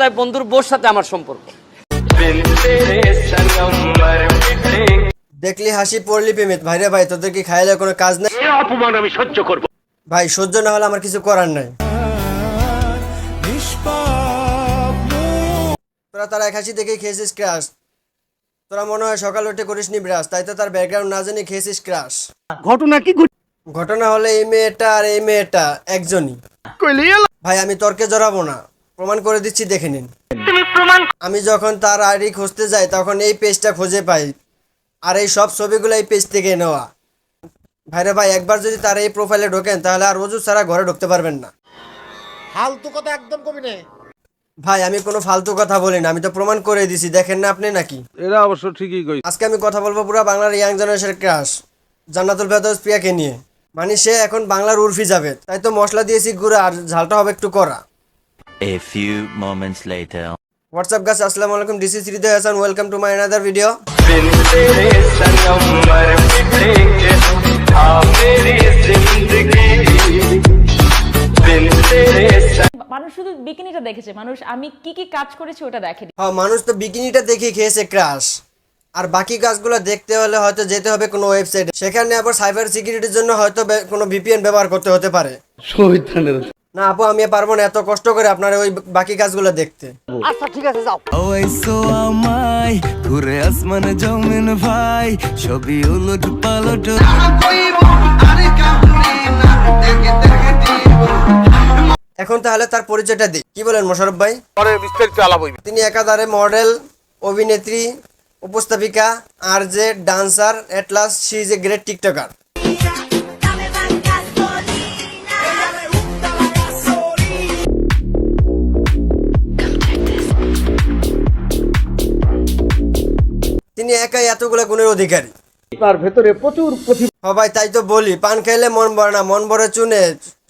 তাই বন্ধুর বোর সাথে আমার সম্পর্ক। দেখলি হাসি পড়লি পেমেত ভাইরে ভাই তোদের কি খাইলে কোনো কাজ নেই? অপমান আমি সহ্য করব। ভাই সহ্য না হলে আমার কিছু করার নাই। তোরা তার এক হাসি দেখেই খেয়েছিস ক্রাশ তোরা মনে হয় সকাল উঠে করিসনি ব্রাশ তাই তো তার ব্যাকগ্রাউন্ড না জানি খেয়েছিস ক্রাশ ঘটনা কি ঘটনা হলে এই মেয়েটা আর এই মেয়েটা একজনই। ভাই আমি তর্কে জড়াবো না। প্রমাণ করে দিচ্ছি দেখে নিন। আমি যখন তার আইডি খুঁজতে যাই তখন এই পেজটা খুঁজে পাই। আর এই সব ছবিগুলো এই পেজ থেকে নেওয়া। ভাইরে ভাই একবার যদি তার এই প্রোফাইলে ঢোকেন তাহলে আর রোজু ছাড়া ঘরে ঢুকতে পারবেন না। ফালতু কথা একদম কবি নে। ভাই আমি কোনো ফালতু কথা বলি না আমি তো প্রমাণ করে দিছি দেখেন না আপনি নাকি? এরা অবশ্য ঠিকই কই আজকে আমি কথা বলব পুরো বাংলার ইয়াং জেনারেশনের ক্রাশ জান্নাতুল ফেরদৌস প্রিয়াকে নিয়ে। মানে সে এখন বাংলার উর্ফি যাবে তাই তো মশলা দিয়েছি গুঁড়া আর ঝালটা হবে একটু করা A few moments later. WhatsApp গাছ আসসালামু আলাইকুম this is Hridoy Hasan welcome to my another video মানুষ শুধু বিকিনিটা দেখেছে। মানুষ আমি কি কি কাজ করেছি ওটা দেখেনি। হ্যাঁ মানুষ তো বিকিনিটা দেখে খেয়েছে ক্রাশ আর বাকি কাজগুলো দেখতে হলে হয়তো যেতে হবে কোনো ওয়েবসাইটে সেখানে আবার সাইবার সিকিউরিটির জন্য হয়তো কোনো ভিপিএন ব্যবহার করতে হতে পারে। না আপু আমি পারব না এত কষ্ট করে আপনার ওই বাকি কাজগুলো দেখতে। আচ্ছা ঠিক আছে যাও। ওইসো আমায় ঘুরে আসমান জমিন ভাই ছবি উলট পালট। এখন তাহলে তার পরিচয়টা দিই। কি বলেন মোশারফ ভাই? পরে বিস্তারিত আলাপ হইবে তিনি একাধারে মডেল অভিনেত্রী উপস্থাপিকা আর যে dancer Atlas she is a great TikToker. তিনি একাই এতগুলো গুণের অধিকারী। তার ভেতরে প্রচুর প্রতিভা সবাই তাই তো বলি পান খাইলে মন ভরে না মন ভরে চুনে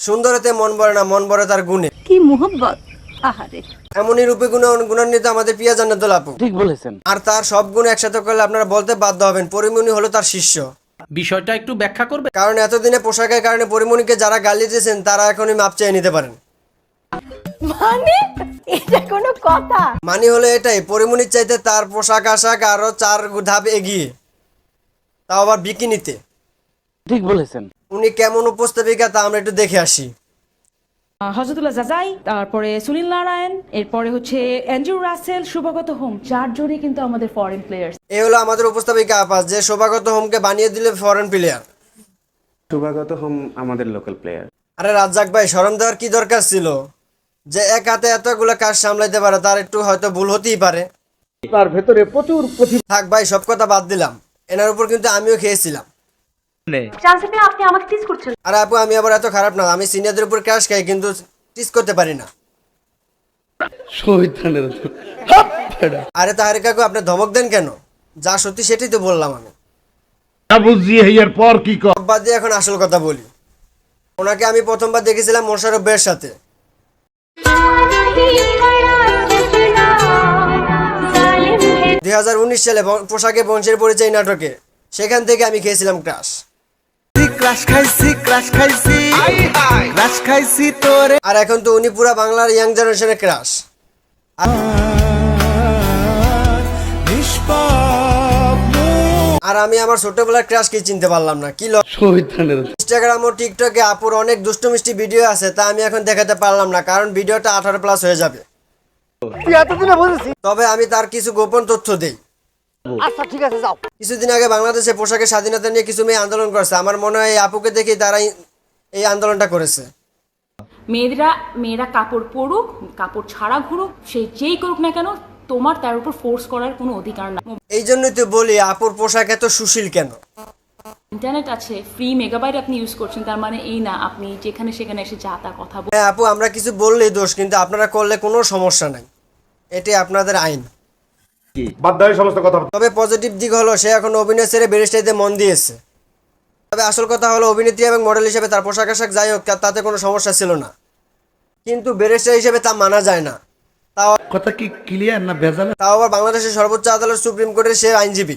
সুন্দরতে মন ভরে না মন ভরে তার গুণে। কি মোহব্বত? আহারে। এমনই রূপে গুণ গুণান্বিত আমাদের পিয়া জান্নাতুল আপু। ঠিক বলেছেন। আর তার সব গুণ একসাথে করলে আপনারা বলতে বাধ্য হবেন পরিমণি হলো তার শিষ্য। বিষয়টা একটু ব্যাখ্যা করবে কারণ এতদিনে পোশাকের কারণে পরিমণিকে যারা গালি দিয়েছেন তারা এখনই মাপ চেয়ে নিতে পারেন। মানে? এটা কোনো কথা? মানে হলো এটাই পরিমণির চাইতে তার পোশাক আশাক আরও চার ধাপ এগিয়ে। তাও আবার বিকিনিতে। ঠিক বলেছেন। উনি কেমন উপস্থাপিকা তা আমরা একটু দেখে আসি। হজরতুল্লাহ জাজাই তারপরে সুনীল নারায়ণ এরপরে হচ্ছে অ্যান্ড্রু রাসেল শুভগত হোম চারজনই কিন্তু আমাদের ফরেন প্লেয়ার্স এই হলো আমাদের উপস্থাপিকা আপাস যে শোভাগত হোমকে বানিয়ে দিলে ফরেন প্লেয়ার শুভাগত হোম আমাদের লোকাল প্লেয়ার আরে রাজ্জাক ভাই শরম দেওয়ার কি দরকার ছিল? যে এক হাতে এতগুলো কাজ সামলাইতে পারে তার একটু হয়তো ভুল হতেই পারে। তার ভেতরে প্রচুর প্রতিভা থাক ভাই সব কথা বাদ দিলাম। এনার উপর কিন্তু আমিও খেয়েছিলাম। চান্সে পেয়ে আপনি আমাকে টিস করছেন? আর আপু আমি আবার এত খারাপ না আমি সিনিয়রদের উপর ক্রাশ খাই কিন্তু টিস করতে পারি না। আরে তাহারে কাকু আপনি ধমক দেন কেন? যা সত্যি সেটাই তো বললাম আমি। বুঝি এর পর কি কর বাদ দিয়ে এখন আসল কথা বলি। ওনাকে আমি প্রথমবার দেখেছিলাম মোশারফ বের সাথে। দুই হাজার উনিশ সালে পোশাকে বংশের পরিচয় নাটকে সেখান থেকে আমি খেয়েছিলাম ক্রাশ। ক্রাশ খাইছি ক্রাশ খাইছি ক্রাশ খাইছি তোরে। আর এখন তো উনি পুরা বাংলার ইয়াং জেনারেশনের ক্রাশ। আর আমি আমার ছোটবেলার ক্রাশকে চিনতে পারলাম না। কি ইনস্টাগ্রাম ও টিকটকে আপুর অনেক দুষ্ট মিষ্টি ভিডিও আছে তা আমি এখন দেখাতে পারলাম না কারণ ভিডিওটা আঠারো প্লাস হয়ে যাবে। তবে আমি তার কিছু গোপন তথ্য দেই। আচ্ছা ঠিক আছে যাও। কিছুদিন আগে বাংলাদেশে পোশাকের স্বাধীনতা নিয়ে কিছু মেয়ে আন্দোলন করেছে। আমার মনে হয় এই আপুকে দেখেই তারা এই- এই আন্দোলনটা করেছে। মেয়েরা মেয়েরা কাপড় পরুক কাপড় ছাড়া ঘুরুক সে যেই করুক না কেন তোমার তার উপর ফোর্স করার কোনো অধিকার না এই জন্যই তো বলি আপুর পোশাক এত সুশীল কেন? ইন্টারনেট আছে ফ্রি মেগাবাইট আপনি ইউজ করছেন তার মানে এই না আপনি যেখানে সেখানে এসে যা তা কথা বল হ্যাঁ আপু আমরা কিছু বললেই দোষ কিন্তু আপনারা করলে কোনো সমস্যা নাই। এটি আপনাদের আইন। বাধ্য হয়ে সমস্ত কথা। তবে পজিটিভ দিক হলো সে এখন অভিনয় ছেড়ে ব্যারিস্টারিতে মন দিয়েছে। তবে আসল কথা হলো অভিনেত্রী এবং মডেল হিসেবে তার পোশাক আশাক যাই হোক তাতে কোনো সমস্যা ছিল না। কিন্তু ব্যারিস্টার হিসেবে তা মানা যায় না। কথা কি ক্লিয়ার না ভেজাল? তাও আবার বাংলাদেশের সর্বোচ্চ আদালত সুপ্রিম কোর্টের সে আইনজীবী।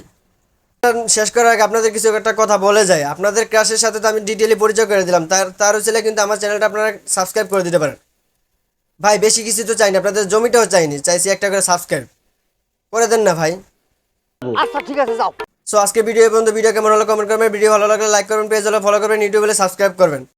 শেষ করার আগে আপনাদের কিছু একটা কথা বলে যায় আপনাদের ক্লাসের সাথে তো আমি ডিটেলি পরিচয় করে দিলাম। তার তার ছেলে কিন্তু আমার চ্যানেলটা আপনারা সাবস্ক্রাইব করে দিতে পারেন। ভাই বেশি কিছু তো চাই না আপনাদের জমিটাও চাইনি। চাইছি একটা করে সাবস্ক্রাইব করে দেন না ভাই। আচ্ছা ঠিক আছে যাও। সো আজকে ভিডিও পর্যন্ত ভিডিও কেমন হলো কমেন্ট করবেন। ভিডিও ভালো লাগলে লাইক করবেন পেজ হলে ফলো করবেন ইউটিউবে সাবস্ক্রাইব করবেন।